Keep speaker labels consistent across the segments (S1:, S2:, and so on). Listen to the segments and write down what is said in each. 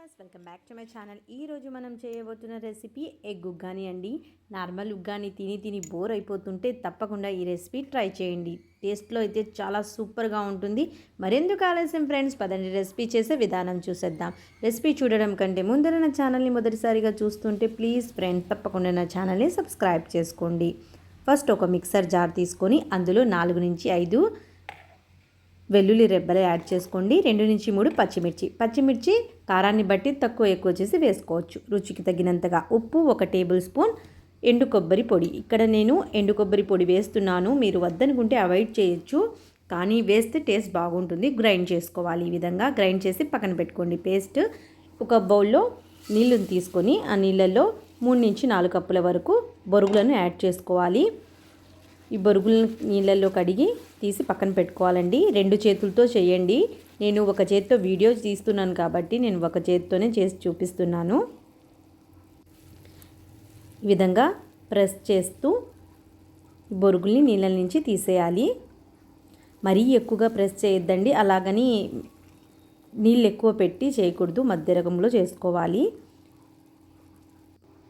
S1: Viewers welcome back to my channel. ఈరోజు మనం చేయబోతున్న రెసిపీ ఎగ్ ఉగ్గాని అండి. నార్మల్ ఉగ్గాని తిని తిని బోర్ అయిపోతుంటే తప్పకుండా ఈ రెసిపీ ట్రై చేయండి. టేస్ట్లో అయితే చాలా సూపర్గా ఉంటుంది. మరెందుకు ఆలస్యం ఫ్రెండ్స్? పదండి రెసిపీ చేసే విధానం చూసేద్దాం. రెసిపీ చూడడం కంటే ముందర నా ఛానల్ని మొదటిసారిగా చూస్తుంటే ప్లీజ్ ఫ్రెండ్స్ తప్పకుండా నా ఛానల్ని సబ్స్క్రైబ్ చేసుకోండి. ఫస్ట్ ఒక మిక్సర్ జార్ తీసుకొని అందులో నాలుగు నుంచి ఐదు వెల్లుల్లి రెబ్బలు యాడ్ చేసుకోండి. రెండు నుంచి మూడు పచ్చిమిర్చి. పచ్చిమిర్చి కారాన్ని బట్టి తక్కువ ఎక్కువ చేసి వేసుకోవచ్చు. రుచికి తగినంతగా ఉప్పు ఒక టేబుల్ స్పూన్. ఎండు కొబ్బరి పొడి. ఇక్కడ నేను ఎండు కొబ్బరి పొడి వేస్తున్నాను. మీరు వద్దనుకుంటే అవాయిడ్ చేయొచ్చు. కానీ వేస్తే టేస్ట్ బాగుంటుంది. గ్రైండ్ చేసుకోవాలి. ఈ విధంగా గ్రైండ్ చేసి పక్కన పెట్టుకోండి. పేస్ట్ ఒక బౌల్లో నీళ్ళని తీసుకొని ఆ నీళ్ళల్లో మూడు నుంచి నాలుగు కప్పుల వరకు బొరుగులను యాడ్ చేసుకోవాలి. ఈ బొరుగులను నీళ్ళల్లో కడిగి తీసి పక్కన పెట్టుకోవాలండి. రెండు చేతులతో చేయండి. నేను ఒక చేతితో వీడియో తీస్తున్నాను కాబట్టి నేను ఒక చేతితోనే చేసి చూపిస్తున్నాను. ఈ విధంగా ప్రెస్ చేస్తూ బొరుగుల్ని నీళ్ళ నుంచి తీసేయాలి. మరీ ఎక్కువగా ప్రెస్ చేయొద్దండి. అలాగని నీళ్ళు ఎక్కువ పెట్టి చేయకూడదు. మధ్య రకంలో చేసుకోవాలి.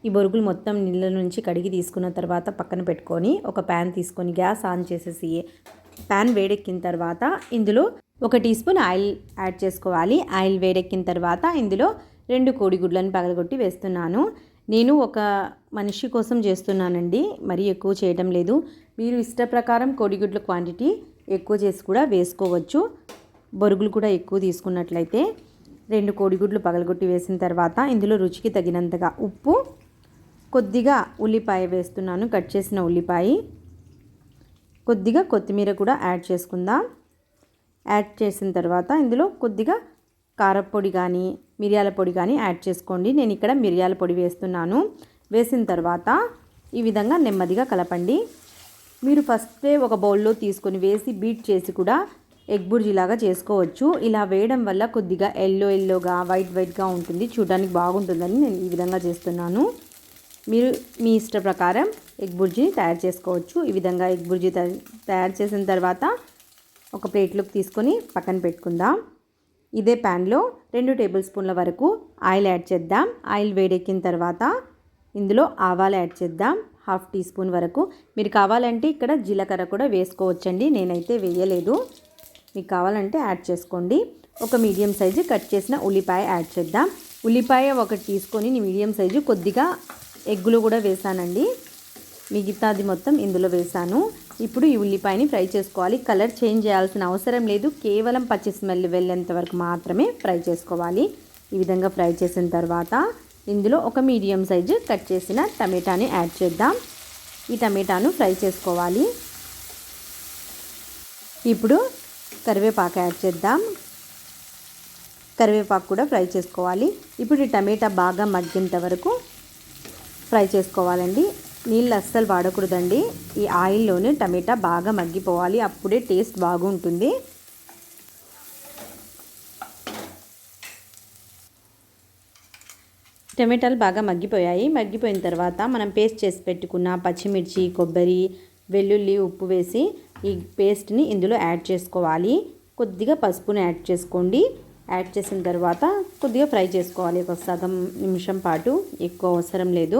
S1: ఈ బొరుగులు మొత్తం నీళ్ళ నుంచి కడిగి తీసుకున్న తర్వాత పక్కన పెట్టుకొని ఒక ప్యాన్ తీసుకొని గ్యాస్ ఆన్ చేసేసి ప్యాన్ వేడెక్కిన తర్వాత ఇందులో ఒక టీ స్పూన్ ఆయిల్ యాడ్ చేసుకోవాలి. ఆయిల్ వేడెక్కిన తర్వాత ఇందులో రెండు కోడిగుడ్లను పగలగొట్టి వేస్తున్నాను. నేను ఒక మనిషి కోసం చేస్తున్నానండి. మరీ ఎక్కువ చేయడం లేదు. మీరు ఇష్ట ప్రకారం కోడిగుడ్ల క్వాంటిటీ ఎక్కువ చేసి కూడా వేసుకోవచ్చు. బొరుగులు కూడా ఎక్కువ తీసుకున్నట్లయితే రెండు కోడిగుడ్లు పగలగొట్టి వేసిన తర్వాత ఇందులో రుచికి తగినంతగా ఉప్పు కొద్దిగా ఉల్లిపాయ వేస్తున్నాను కట్ చేసిన ఉల్లిపాయ. కొద్దిగా కొత్తిమీర కూడా యాడ్ చేసుకుందాం. యాడ్ చేసిన తర్వాత ఇందులో కొద్దిగా కారపొడి కానీ మిరియాల పొడి కానీ యాడ్ చేసుకోండి. నేను ఇక్కడ మిరియాల పొడి వేస్తున్నాను. వేసిన తర్వాత ఈ విధంగా నెమ్మదిగా కలపండి. మీరు ఫస్టే ఒక బౌల్లో తీసుకొని వేసి బీట్ చేసి కూడా ఎగ్ బుర్జీలాగా చేసుకోవచ్చు. ఇలా వేయడం వల్ల కొద్దిగా ఎల్లో ఎల్లోగా వైట్ వైట్గా ఉంటుంది. చూడడానికి బాగుంటుందని నేను ఈ విధంగా చేస్తున్నాను. మీరు మీ ఇష్ట ప్రకారం ఎగ్ బుర్జీని తయారు చేసుకోవచ్చు. ఈ విధంగా ఎగ్ బుర్జీ తయారు చేసిన తర్వాత ఒక ప్లేట్లోకి తీసుకొని పక్కన పెట్టుకుందాం. ఇదే ప్యాన్లో రెండు టేబుల్ స్పూన్ల వరకు ఆయిల్ యాడ్ చేద్దాం. ఆయిల్ వేడెక్కిన తర్వాత ఇందులో ఆవాలు యాడ్ చేద్దాం. హాఫ్ టీ స్పూన్ వరకు. మీరు కావాలంటే ఇక్కడ జీలకర్ర కూడా వేసుకోవచ్చండి. నేనైతే వేయలేదు. మీకు కావాలంటే యాడ్ చేసుకోండి. ఒక మీడియం సైజు కట్ చేసిన ఉల్లిపాయ యాడ్ చేద్దాం. ఉల్లిపాయ ఒకటి తీసుకొని మీడియం సైజు కొద్దిగా ఎగ్గులు కూడా వేసానండి. మిగతాది మొత్తం ఇందులో వేసాను. ఇప్పుడు ఈ ఉల్లిపాయని ఫ్రై చేసుకోవాలి. కలర్ చేంజ్ చేయాల్సిన అవసరం లేదు. కేవలం పచ్చి స్మెల్ వెళ్ళేంత వరకు మాత్రమే ఫ్రై చేసుకోవాలి. ఈ విధంగా ఫ్రై చేసిన తర్వాత ఇందులో ఒక మీడియం సైజు కట్ చేసిన టమాటాని యాడ్ చేద్దాం. ఈ టమాటాను ఫ్రై చేసుకోవాలి. ఇప్పుడు కరివేపాకు యాడ్ చేద్దాం. కరివేపాకు కూడా ఫ్రై చేసుకోవాలి. ఇప్పుడు ఈ టమాటా బాగా మగ్గేంత వరకు ఫ్రై చేసుకోవాలండి. నీళ్ళు అస్సలు వాడకూడదండి. ఈ ఆయిల్లోనే టమాటా బాగా మగ్గిపోవాలి. అప్పుడే టేస్ట్ బాగుంటుంది. టమాటాలు బాగా మగ్గిపోయాయి. మగ్గిపోయిన తర్వాత మనం పేస్ట్ చేసి పెట్టుకున్న పచ్చిమిర్చి కొబ్బరి వెల్లుల్లి ఉప్పు వేసి ఈ పేస్ట్ని ఇందులో యాడ్ చేసుకోవాలి. కొద్దిగా పసుపుని యాడ్ చేసుకోండి. యాడ్ చేసిన తర్వాత కొద్దిగా ఫ్రై చేసుకోవాలి. ఒక సగం నిమిషం పాటు ఎక్కువ అవసరం లేదు.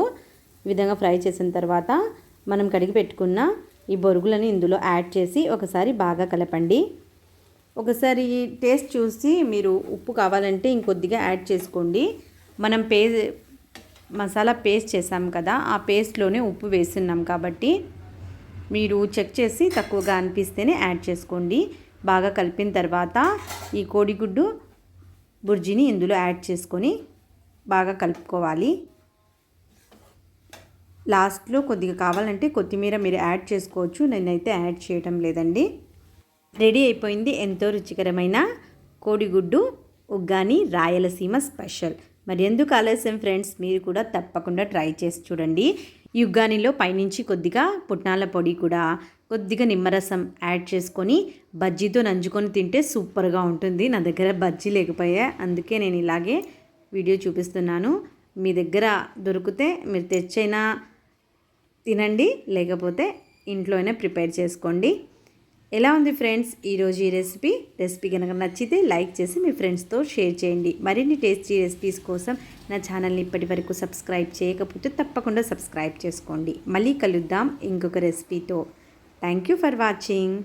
S1: ఈ విధంగా ఫ్రై చేసిన తర్వాత మనం కడిగి పెట్టుకున్న ఈ బొరుగులని ఇందులో యాడ్ చేసి ఒకసారి బాగా కలపండి. ఒకసారి టేస్ట్ చూసి మీరు ఉప్పు కావాలంటే ఇంకొద్దిగా యాడ్ చేసుకోండి. మనం పే మసాలా పేస్ట్ చేసాం కదా ఆ పేస్ట్లోనే ఉప్పు వేస్తున్నాం కాబట్టి మీరు చెక్ చేసి తక్కువగా అనిపిస్తేనే యాడ్ చేసుకోండి. బాగా కలిపిన తర్వాత ఈ కోడిగుడ్డు బుర్జీని ఇందులో యాడ్ చేసుకొని బాగా కలుపుకోవాలి. లాస్ట్లో కొద్దిగా కావాలంటే కొత్తిమీర మీరు యాడ్ చేసుకోవచ్చు. నేనైతే యాడ్ చేయటం లేదండి. రెడీ అయిపోయింది ఎంతో రుచికరమైన కోడిగుడ్డు ఉగ్గాని రాయలసీమ స్పెషల్. మరి ఎందుకు ఆలస్యం ఫ్రెండ్స్? మీరు కూడా తప్పకుండా ట్రై చేసి చూడండి. యుగ్గానిలో పైనుంచి కొద్దిగా పుట్నాల పొడి కూడా కొద్దిగా నిమ్మరసం యాడ్ చేసుకొని బజ్జీతో నంజుకొని తింటే సూపర్గా ఉంటుంది. నా దగ్గర బజ్జీ లేకపోయా అందుకే నేను ఇలాగే వీడియో చూపిస్తున్నాను. మీ దగ్గర దొరికితే మీరు తెచ్చైనా తినండి లేకపోతే ఇంట్లోనే ప్రిపేర్ చేసుకోండి. ఎలా ఉంది ఫ్రెండ్స్? ఈరోజు ఈ రెసిపీ. రెసిపీ కనుక నచ్చితే లైక్ చేసి మీ ఫ్రెండ్స్తో షేర్ చేయండి. మరిన్ని టేస్టీ రెసిపీస్ కోసం నా ఛానల్ని ఇప్పటి వరకు సబ్స్క్రైబ్ చేయకపోతే తప్పకుండా సబ్స్క్రైబ్ చేసుకోండి. మళ్ళీ కలుద్దాం ఇంకొక రెసిపీతో. Thank you for watching.